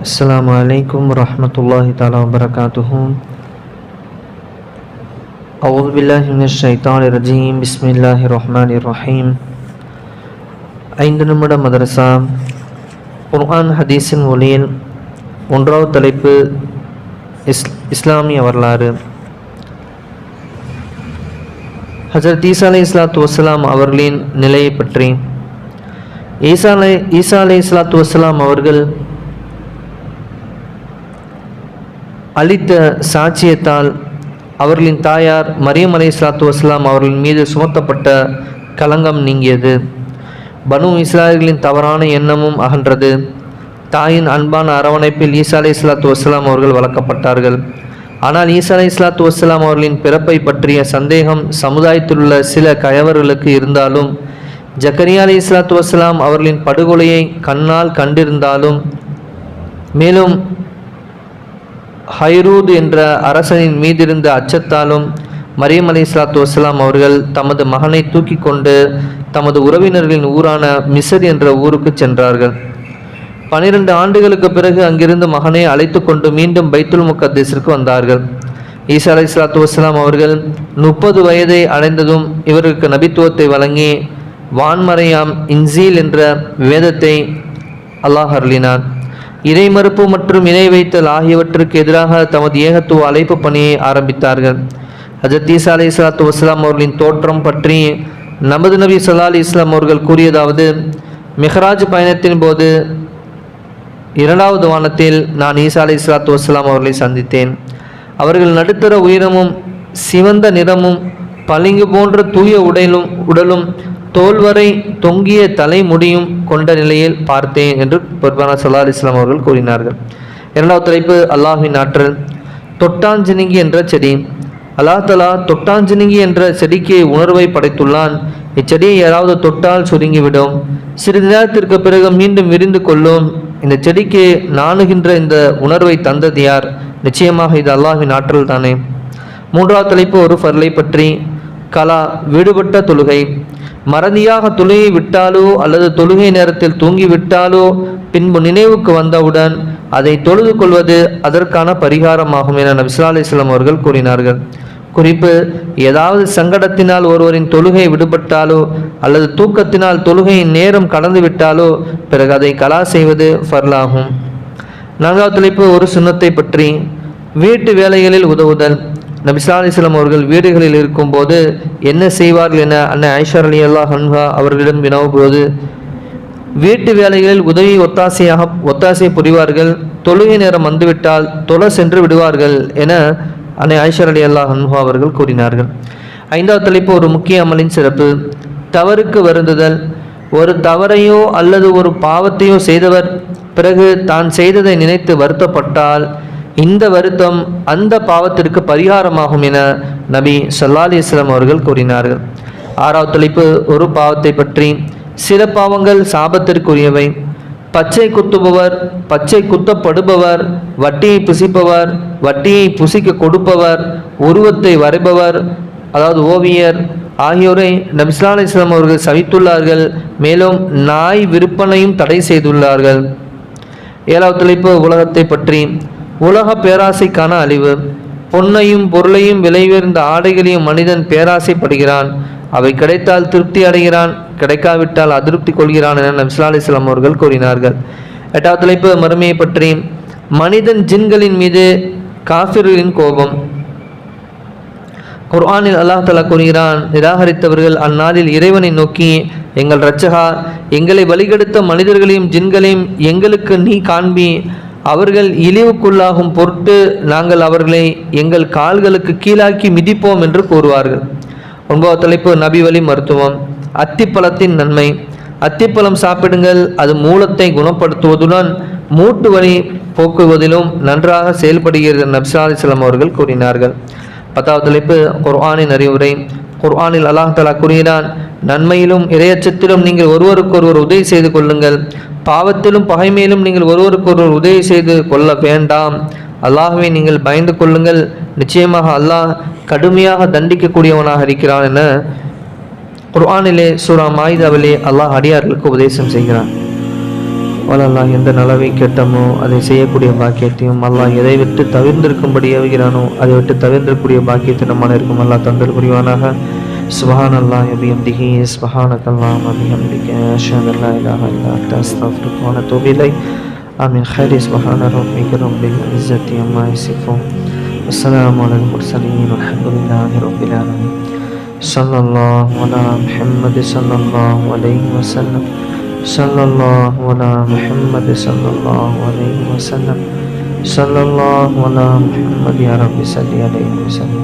السلام عليكم ورحمة الله تعالى وبركاته أعوذ بالله من الشيطان الرجيم بسم الله الرحمن الرحيم ஐந்து நிமிட மதரசா குர்ஆன் ஹதீஸின் ஒளியில் ஒன்றாவது தலைப்பு இஸ் இஸ்லாமிய வரலாறு ஹஜரத் ஈசா அலை இஸ்லாத்து வசலாம் அவர்களின் நிலையை பற்றி ஈசா அலை ஈசா அலை இஸ்லாத்து வசலாம் அவர்கள் அளித்த சாட்சியத்தால் அவர்களின் தாயார் மரியம் அலை இஸ்லாத்து வஸ்லாம் அவர்களின் மீது சுமத்தப்பட்ட களங்கம் நீங்கியது. பனு இஸ்ராயல்களின் தவறான எண்ணமும் அகன்றது. தாயின் அன்பான அரவணைப்பில் ஈசா அலை இஸ்லாத்து வஸ்லாம் அவர்கள் வளர்க்கப்பட்டார்கள். ஆனால் ஈசா அலை இஸ்லாத்து வஸ்லாம் அவர்களின் பிறப்பை பற்றிய சந்தேகம் சமுதாயத்தில் உள்ள சில கயவர்களுக்கு இருந்தாலும் ஜக்கரியா அலி இஸ்லாத்து வஸ்லாம் அவர்களின் படுகொலையை கண்ணால் கண்டிருந்தாலும் மேலும் ஹைரூத் என்ற அரசனின் மீதிருந்த அச்சத்தாலும் மரியம் அலி இஸ்லாத்து வசலாம் அவர்கள் தமது மகனை தூக்கி கொண்டு தமது உறவினர்களின் ஊரான மிசர் என்ற ஊருக்கு சென்றார்கள். பனிரெண்டு ஆண்டுகளுக்கு பிறகு அங்கிருந்து மகனை அழைத்து கொண்டு மீண்டும் பைத்துல் முக்கத்தேசிற்கு வந்தார்கள். ஈசா அலி இஸ்லாத்து வசலாம் அவர்கள் முப்பது வயதை அடைந்ததும் இவருக்கு நபித்துவத்தை வழங்கி வான்மறையாம் இன்சீல் என்ற வேதத்தை அல்லாஹ் அருளினான் இறை மறுப்பு மற்றும் இணை வைத்தல் ஆகியவற்றுக்கு எதிராக தமது ஏகத்துவ அழைப்பு பணியை ஆரம்பித்தார்கள். ஹஜரத் ஈசா அலி இஸ்லாத்து வஸ்லாம் அவர்களின் தோற்றம் பற்றி நமது நபி சல்லா அலி இஸ்லாம் அவர்கள் கூறியதாவது மெஹராஜ் பயணத்தின் போது இரண்டாவது வானத்தில் நான் ஈசா அலி இஸ்லாத்து வஸ்லாம் அவர்களை சந்தித்தேன். அவர்கள் நடுத்தர உயரமும் சிவந்த நிறமும் பளிங்கு போன்ற தூய உடலும் உடலும் தோல்வரை தொங்கிய தலைமுடியும் கொண்ட நிலையில் பார்த்தேன் என்று பொறுப்பான சல்லா இஸ்லாம் அவர்கள் கூறினார்கள். இரண்டாவது தலைப்பு அல்லாஹின் ஆற்றல். தொட்டாஞ்சினிங்கி என்ற செடி. அல்லாஹ் தலா தொட்டாஞ்சினிங்கி என்ற செடிக்கு உணர்வை படைத்துள்ளான். இச்செடியை யாராவது தொட்டால் சுருங்கிவிடும். சிறிது நேரத்திற்கு பிறகு மீண்டும் விரிந்து கொள்ளும். இந்த செடிக்கு நாணுகின்ற இந்த உணர்வை தந்தது யார்? நிச்சயமாக இது அல்லாஹின் ஆற்றல் தானே மூன்றாவது தலைப்பு ஒரு ஃபர்லை பற்றி. கலா விடுபட்ட தொழுகை. மறதியாக தொழுகை விட்டாலோ அல்லது தொழுகை நேரத்தில் தூங்கி விட்டாலோ பின்பு நினைவுக்கு வந்தவுடன் அதை தொழுது கொள்வது அதற்கான பரிகாரமாகும் என நபிசா அலிஸ்லாம் அவர்கள் கூறினார்கள். குறிப்பு ஏதாவது சங்கடத்தினால் ஒருவரின் தொழுகை விடுபட்டாலோ அல்லது தூக்கத்தினால் தொழுகையின் நேரம் கடந்து விட்டாலோ பிறகு அதை கலா செய்வது ஃபர்லாகும். நான்காவது தலைப்பு ஒரு சுண்ணத்தை பற்றி வீட்டு வேலைகளில் உதவுதல். நபிசா அலிஸ்லாம் அவர்கள் வீடுகளில் இருக்கும்போது என்ன செய்வார்கள் என அன்னை ஐஷர் அலி அல்லா ஹன்ஹா அவர்களிடம் வினவும்போது வீட்டு வேலைகளில் உதவி ஒத்தாசையாக ஒத்தாசை புரிவார்கள் தொழுகை நேரம் வந்துவிட்டால் தொலை சென்று விடுவார்கள் என அன்னை ஐஷர் அலி அல்லா ஹன்ஹா அவர்கள் கூறினார்கள். ஐந்தாவது தலைப்பு ஒரு முக்கிய அமலின் சிறப்பு. தவறுக்கு வருந்துதல். ஒரு தவறையோ அல்லது ஒரு பாவத்தையோ செய்தவர் பிறகு தான் செய்ததை நினைத்து வருத்தப்பட்டால் இந்த வருத்தம் அந்த பாவத்திற்கு பரிகாரமாகும் என நபி சல்லா அலிஸ்லாம் அவர்கள் கூறினார்கள். ஆறாவது தலைப்பு ஒரு பாவத்தை பற்றி. சில பாவங்கள் சாபத்திற்குரியவை. பச்சை குத்துபவர் பச்சை குத்தப்படுபவர் வட்டியை புசிப்பவர் வட்டியை புசிக்க கொடுப்பவர் உருவத்தை வரைபவர் அதாவது ஓவியர் ஆகியோரை நபிஸ்லா அலிஸ்லாம் அவர்கள் சவித்துள்ளார்கள். மேலும் நாய் விற்பனையும் தடை செய்துள்ளார்கள். ஏழாவது தலைப்பு உலகத்தை பற்றி. உலக பேராசைக்கான அழிவு. பொன்னையும் பொருளையும் விலை உயர்ந்த ஆடைகளையும் மனிதன் பேராசைப்படுகிறான். அவை கிடைத்தால் திருப்தி அடைகிறான் கிடைக்காவிட்டால் அதிருப்தி கொள்கிறான் என நபிஸ்லா அலிஸ்லாம் அவர்கள் கூறினார்கள். எட்டாவது தலைப்பு மறுமையை பற்றி. மனிதன் ஜின்களின் மீது காஃபிர்களின் கோபம். குர்ஆனில் அல்லாஹ் தலா கூறுகிறான் நிராகரித்தவர்கள் அந்நாளில் இறைவனை நோக்கி எங்கள் இரட்சகா எங்களை வழிகெடுத்த மனிதர்களையும் ஜின்களையும் எங்களுக்கு நீ காண்பி அவர்கள் இழிவுக்குள்ளாகும் பொருட்டு நாங்கள் அவர்களை எங்கள் கால்களுக்கு கீழாக்கி மிதிப்போம் என்று கூறுவார்கள். ஒன்பது தலைப்பு நபி வழி மருத்துவம். அத்திப்பழத்தின் நன்மை. அத்திப்பழம் சாப்பிடுங்கள் அது மூலத்தை குணப்படுத்துவதுடன் மூட்டு வலி போக்குவதிலும் நன்றாக செயல்படுகிறது நப்சா அலிஸ்லாம் அவர்கள் கூறினார்கள். பத்தாவது தலைப்பு குர்ஆனின் அறிவுரை. குர்ஆனில் அல்லாஹ் தலா கூறுகிறான் நன்மையிலும் இரையச்சத்திலும் நீங்கள் ஒருவருக்கொருவர் உதவி செய்து கொள்ளுங்கள். பாவத்திலும் பகைமையிலும் நீங்கள் ஒருவருக்கொருவர் உதவி செய்து கொள்ள வேண்டாம். அல்லாஹுவை நீங்கள் பயந்து கொள்ளுங்கள். நிச்சயமாக அல்லாஹ் கடுமையாக தண்டிக்கக்கூடியவனாக இருக்கிறான் என குர்ஆனிலே சூரா மாயுதாவிலே அல்லாஹ் அடியார்களுக்கு உபதேசம் செய்கிறான். அல்லாஹ் எந்த நலவை கெட்டமோ அதை செய்யக்கூடிய பாக்கியத்தையும் அல்லாஹ் எதை விட்டு தவிர்ந்திருக்கும்படி ஏவுகிறானோ அதை விட்டு தவிர்ந்திருக்கக்கூடிய பாக்கியத்தை நம்ம இருக்கும் அல்லாஹ் தந்திருக்கூடியவனாக سبحان الله وبحمده سبحانك اللهم وبحمدك أشهد أن لا إله إلا أنت أستغفرك وأتوب إليك آمين خير سبحان ربك رب العزة عما يصفون والسلام على المرسلين والحمد لله رب العالمين صلى الله على محمد صلى الله عليه وسلم. صلى الله على محمد صلى الله عليه وسلم. صلى الله على محمد يا رب صل عليه وسلم.